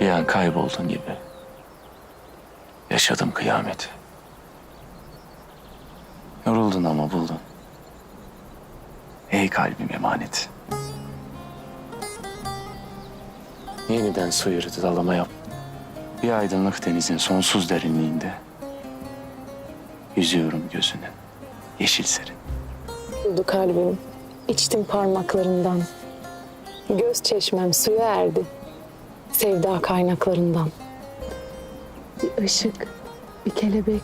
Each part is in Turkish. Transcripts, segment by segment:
Bir an kayboldun gibi. Yaşadım kıyameti. Yoruldun ama buldun. Ey kalbim emanet. Yeniden yürütü dalama yap. Bir aydınlık denizin sonsuz derinliğinde. Yüzüyorum gözünün yeşil serin. Buldu kalbim. İçtim parmaklarından. Göz çeşmem suya erdi. Sevda kaynaklarından. Bir ışık, bir kelebek,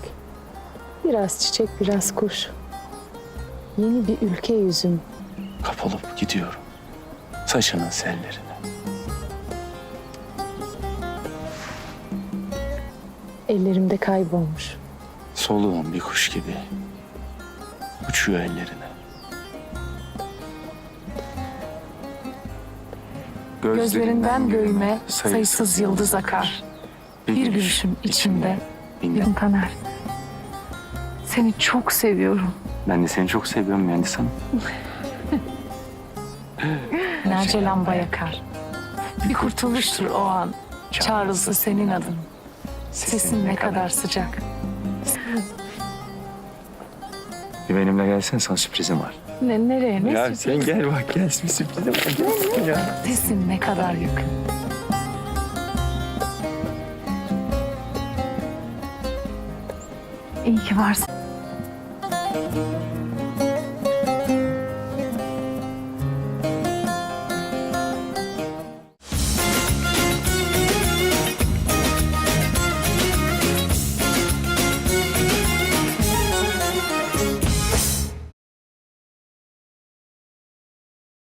biraz çiçek, biraz kuş. Yeni bir ülke yüzüm. Kapılıp gidiyorum saçının sellerine. Ellerimde kaybolmuş. Soluğum bir kuş gibi uçuyor ellerine. Gözlerinden göğüme sayısız yıldız akar. Bir gülüşün içimde Binden. bin taner. Seni çok seviyorum. Ben de seni çok seviyorum Mühendis Hanım. Nerce lamba yakar. Bir kurtuluştur o an. Çağrılsa senin adın. Sesin ne kadar sıcak. Bir benimle gelsen sana sürprizim var. Ne, nereye ne Ya sen gel bak gel bir sürprizim var. Gel ya. Sesin ne kadar yakın. İyi ki varsın.